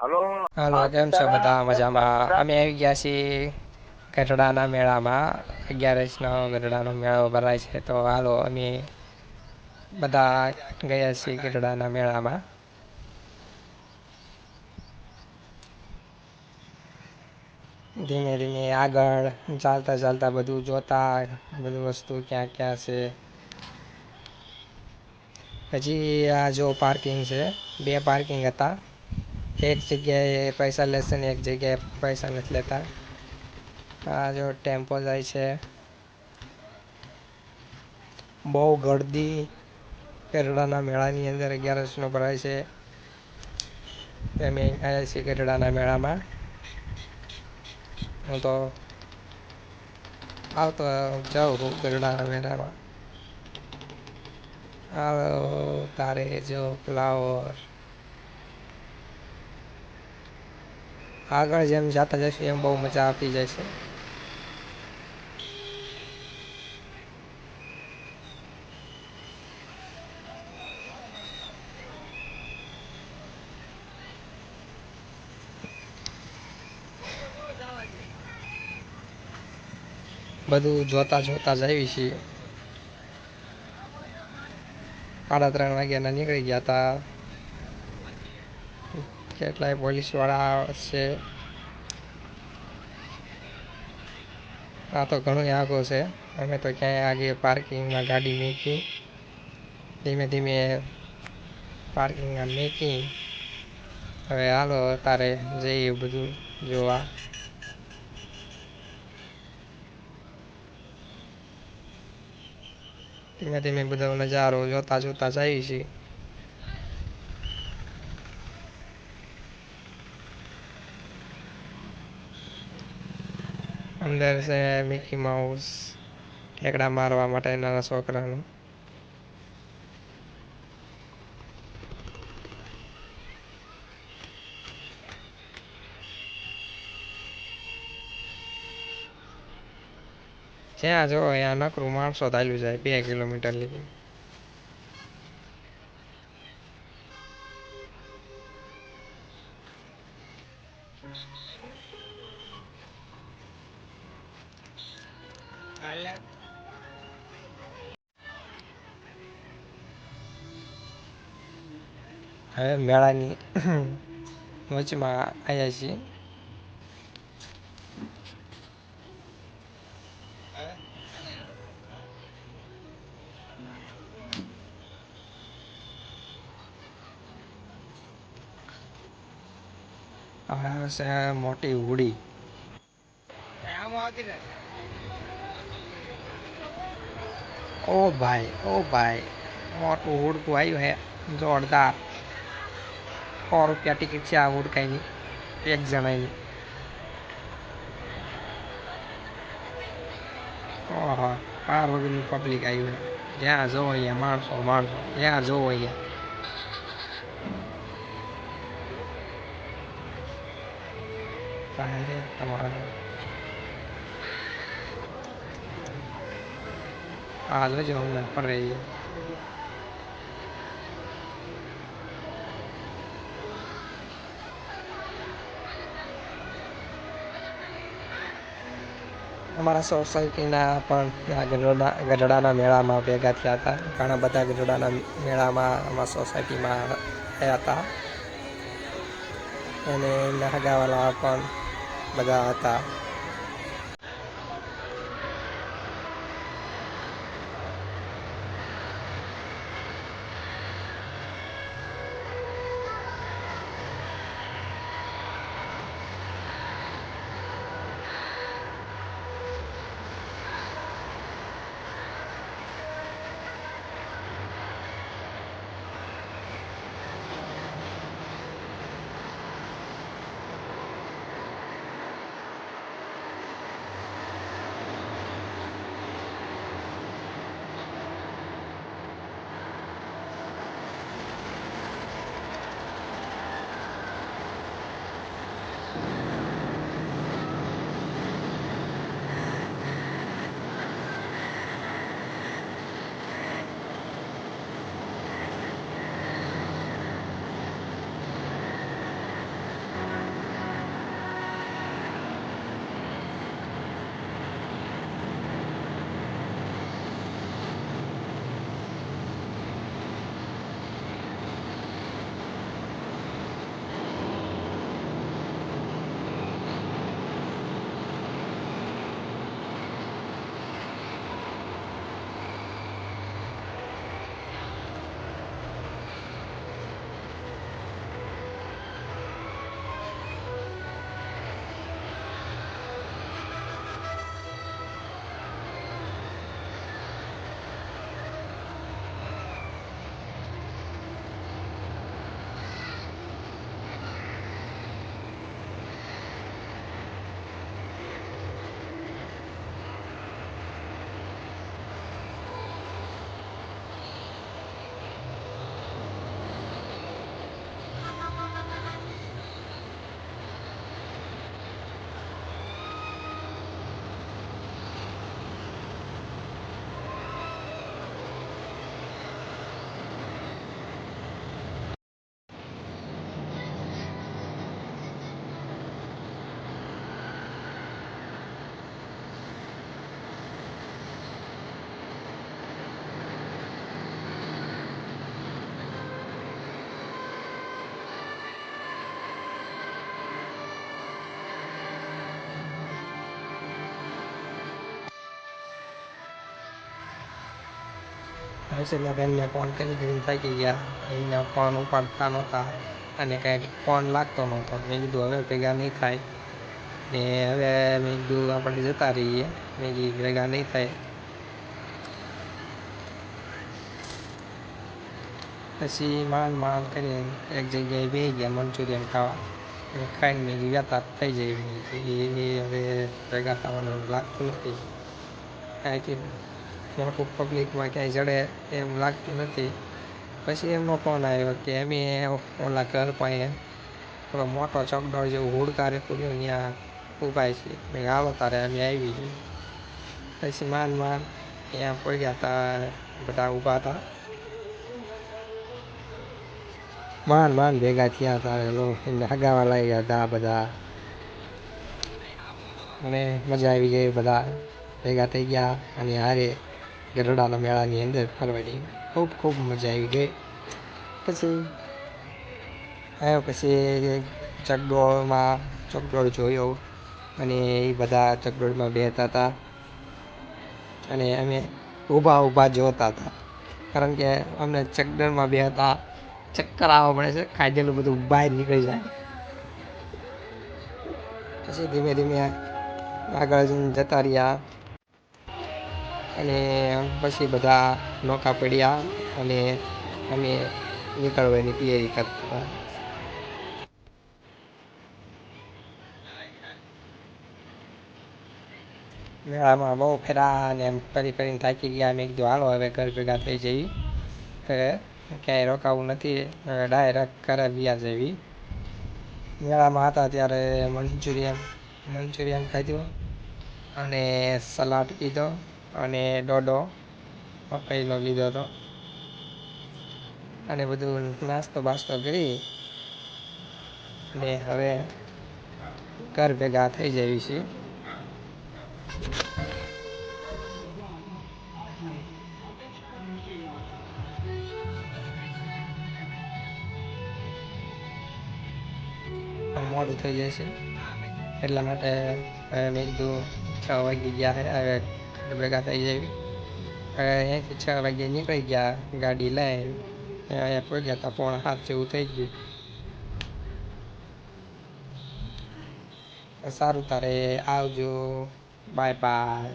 Hello. કેમ છો બધા? મજામાં. અમે આવી ગયા છીએ ગઢડાના મેળામાં. અગિયારસનો ગઢડાનો મેળો ભરાય છે. તો હાલો અમે બધા ગયા છીએ ગઢડાના મેળામાં. ધીમે ધીમે આગળ ચાલતા ચાલતા બધું જોતા બધું વસ્તુ ક્યાં ક્યાં છે. પછી આ જો પાર્કિંગ છે બે પાર્કિંગ હતા. એક જગ્યાએ પૈસા લેશે ને એક જગ્યાએ પૈસા નથી લેતા. આ જો ટેમ્પો જાય છે. બહુ ગળદી કેરડાના મેળાની અંદર અગિયારસનો ભરાય છે. અમે આવ્યા છીએ કેરડાના મેળામાં. હું તો આવતો જાઉં હું ગરડાના મેળામાં. આવો તારે જો ફ્લાવર. આગળ જેમ જતા જઈશું એમ બહુ મજા આવતી જાય છે બધું જોતા જોતા જઈએ છીએ. સાડા ત્રણ વાગ્યાના નીકળી ગયા હતા કેટલાય પોલીસવાળા છે આ તો ઘણું આગો છે. અમે તો ક્યાંય આગળ પાર્કિંગમાં ગાડી મૂકી. ધીમે ધીમે પાર્કિંગમાં મૂકી. હવે હાલો, તારે જઈએ બધું જોવા. ધીમે ધીમે બધો નજારો જોતા જોતા જઈએ છીએ અંદર છે મિકી માઉસ ઠેકડા મારવા માટે નાના છોકરાનું. જ્યાં જો અહીંયા નકરું માણસો ચાલ્યું જાય, બે કિલોમીટર લીધી. હવે મેળાની વચમાં આવ્યા છીએ. હવે આવશે મોટી હોડી ઓ ભાઈ ઓ ભાઈ, મોટું હુડકું આવ્યું હે, જોરદાર. સો રૂપિયા ટિકિટ છે આ હુડકાઈની એક જણાની ઓહો પાર વગરનું પબ્લિક આવ્યું જ્યાં જોવો અહીંયા માણસો માણસો જ્યાં જોવો અહીંયા તારે તમારે આ જોજો હમણાં પર ઈ. અમારા સોસાયટીના પણ આ ગઢડા, ગઢડાના મેળામાં ભેગા થયા હતા. ઘણા બધા ગઢડાના મેળામાં અમારા સોસાયટીમાં થયા હતા. અને નાગાવાલા પણ બધા હતા. હર્ષિતના બેનને ફોન કરી કરીને થાકી ગયા એમને ફોન ઉપાડતા નહોતા અને કાંઈ ફોન લાગતો નહોતો. મેં કીધું, હવે ભેગા નહીં થાય. ને હવે મેં કીધું, આપણે જતા રહીએ. મેં કીધું, ભેગા નહીં થાય. પછી માંડ માંડ કરીને એક જગ્યાએ બે ગયા, મંચુરિયન ખાવા. ખાઈને મેં યાત્રા થઈ જાય. એ હવે ભેગા થવાનું લાગતું નથી. અહીંથી મોટું પબ્લિકમાં ક્યાંય જડે એમ લાગતું નથી. પછી એમનો ફોન આવ્યો કે અમે ઓલા ઘર પાસે થોડો મોટો ચકડોળ જેવું હુડકારે પૂર્યો ત્યાં ઊભા છે. મેં કીધું, હાલો, તારે અમે આવી છીએ પછી માંડ માંડ ત્યાં પડ્યા હતા બધા ઊભા હતા માંડ માન ભેગા થયા હતા લોકો એમને હગાવા લાગ્યા હતા બધા. અને મજા આવી ગઈ, બધા ભેગા થઈ ગયા. અને હારે ગરડાના મેળાની અંદર ફરવાની. ખૂબ ખૂબ મજા આવી ગઈ. પછી આવ્યો પછી ચકડોળમાં ચકડોળ જોયો અને એ બધા ચકડોળમાં બેસતા હતા. અને અમે ઊભા ઊભા જોતા હતા. કારણ કે અમને ચકડોળમાં બેહતા ચક્કર આવવા પડે છે. ખાધેલું બધું બહાર નીકળી જાય. પછી ધીમે ધીમે આગળ જતા રહ્યા. અને પછી બધા નોખા પડ્યા અને અમે નીકળવાની તૈયારી કરતા. મેળામાં બહુ ફેરા અને એમ ફરી ફરીને થાકી ગયા. અમે કીધું, હાલો, હવે ઘર ભેગા થઈ જઈ ક્યાંય રોકાવું નથી. હવે ડાયરેક્ટ ઘરે વ્યા જેવી મેળામાં હતા ત્યારે મંચુરિયન મંચુરિયન ખાધું અને સલાડ પીધો. અને ડોડો મકાઈનો લીધો હતો. અને બધું નાસ્તો બાસ્તો કરી. અને હવે ઘર ભેગા થઈ જવી છીએ. મોડું થઈ છે એટલા માટે મેં કીધું છ વાગી ગયા છે. હવે ભેગા થઈ હવે અહીંયાથી છ વાગે નીકળી ગયા, ગાડી લઈ અહીંયા પહોંચ્યા હતા, પોણા સાત જેવું થઈ ગયું. સારું તારે આવજો. Bye bye